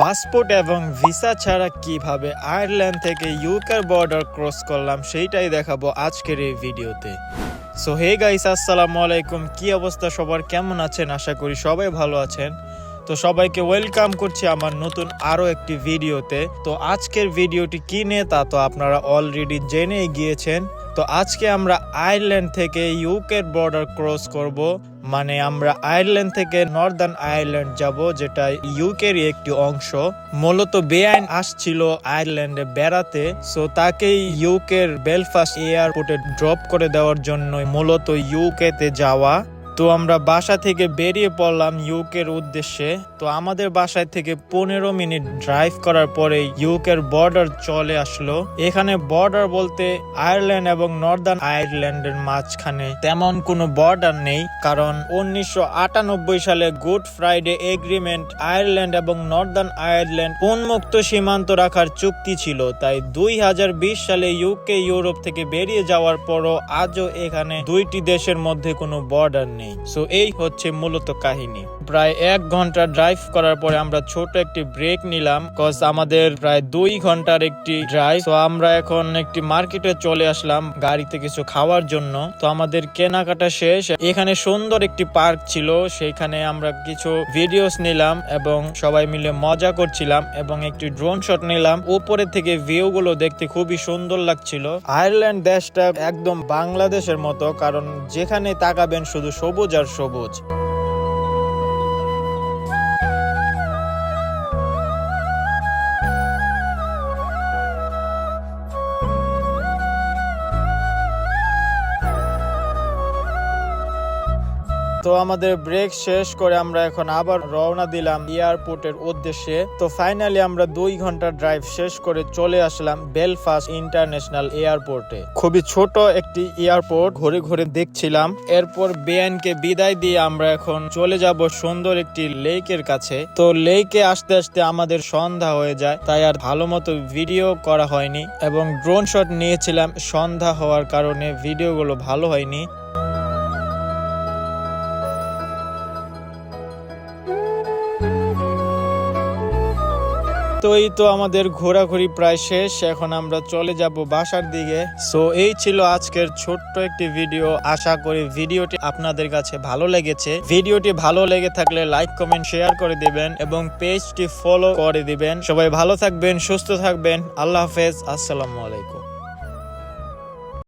Passport এবং visa ছাড়া কীভাবে আয়ারল্যান্ড থেকে ইউকের বর্ডার ক্রস করলাম সেইটাই দেখাবো আজকের এই ভিডিওতে। সো, হে গাইস, আসসালামু আলাইকুম। কি অবস্থা সবার? কেমন আছেন? আশা করি সবাই ভালো আছেন। তো সবাইকে ওয়েলকাম করছি আমার নতুন আরও একটি ভিডিওতে। তো আজকের ভিডিওটি কি নিয়ে তা তো আপনারা অলরেডি জেনেই গিয়েছেন। তো আজকে আমরা আয়ারল্যান্ড থেকে ইউকের বর্ডার ক্রস করব। মানে আমরা আয়ারল্যান্ড থেকে নর্দার্ন আয়ারল্যান্ড যাব, যেটা ইউকের একটি অংশ। মূলত বেআইন আসছিল আয়ারল্যান্ডে বেড়াতে সো তাকে ইউকের বেলফাস্ট এয়ারপোর্টে ড্রপ করে দেওয়ার জন্য মূলত ইউকেতে যাওয়া। তো আমরা বাসা থেকে বেরিয়ে পড়লাম ইউকের উদ্দেশ্যে। তো আমাদের বাসায় থেকে পনেরো মিনিট ড্রাইভ করার পরে ইউকের বর্ডার চলে আসলো। এখানে বর্ডার বলতে আয়ারল্যান্ড এবং নর্দার্ন আয়ারল্যান্ডের মাঝখানে তেমন কোনো বর্ডার নেই, কারণ উনিশশো আটানব্বই সালে গুড ফ্রাইডে এগ্রিমেন্ট আয়ারল্যান্ড এবং নর্দার্ন আয়ারল্যান্ড উন্মুক্ত সীমান্ত রাখার চুক্তি ছিল। তাই দুই হাজার বিশ সালে ইউকে, ইউরোপ থেকে বেরিয়ে যাওয়ার পরও আজও এখানে দুইটি দেশের মধ্যে কোনো বর্ডার নেই সো এই হচ্ছে মূলত কাহিনী। প্রায় এক ঘণ্টা ড্রাইভ করার পরে আমরা ছোট একটি ব্রেক নিলাম কজ আমাদের প্রায় দুই ঘণ্টার একটি ড্রাইভ তো আমরা এখন একটি মার্কেটে চলে আসলাম গাড়িতে কিছু খাওয়ার জন্য। তো আমাদের কেনাকাটা শেষ। এখানে সুন্দর একটি পার্ক ছিল সেইখানে আমরা কিছু ভিডিওস নিলাম এবং সবাই মিলে মজা করছিলাম এবং একটি ড্রোন শট নিলাম। উপরে থেকে ভিউ গুলো দেখতে খুবই সুন্দর লাগছিল। আয়ারল্যান্ড দেশটা একদম বাংলাদেশের মতো, কারণ যেখানে তাকাবেন শুধু সবুজ আর সবুজ। তো আমাদের ব্রেক শেষ করে আমরা এখন আবার রওনা দিলাম এয়ারপোর্টের উদ্দেশ্যে। তো ফাইনালি আমরা দুই ঘণ্টা ড্রাইভ শেষ করে চলে আসলাম বেলফাস্ট ইন্টারন্যাশনাল এয়ারপোর্টে খুবই ছোট একটি এয়ারপোর্ট ঘুরে ঘুরে দেখছিলাম। এরপর বেআইনকে বিদায় দিয়ে আমরা এখন চলে যাব সুন্দর একটি লেকের কাছে। তো লেকে আসতে আসতে আমাদের সন্ধ্যা হয়ে যায়, তাই আর ভালো মতো ভিডিও করা হয়নি। এবং ড্রোন শট নিয়েছিলাম সন্ধ্যা হওয়ার কারণে ভিডিওগুলো ভালো হয়নি। তো এই তো আমাদের ঘোরাঘুরি প্রায় শেষ, এখন আমরা চলে যাব বাসার দিকে। সো এই ছিল আজকের ছোট্ট একটি ভিডিও আশা করি ভিডিওটি আপনাদের কাছে ভালো লেগেছে। ভিডিওটি ভালো লেগে থাকলে লাইক কমেন্ট শেয়ার করে দিবেন এবং পেজটি ফলো করে দিবেন। সবাই ভালো থাকবেন, সুস্থ থাকবেন। আল্লাহ হাফেজ। আসসালামু আলাইকুম।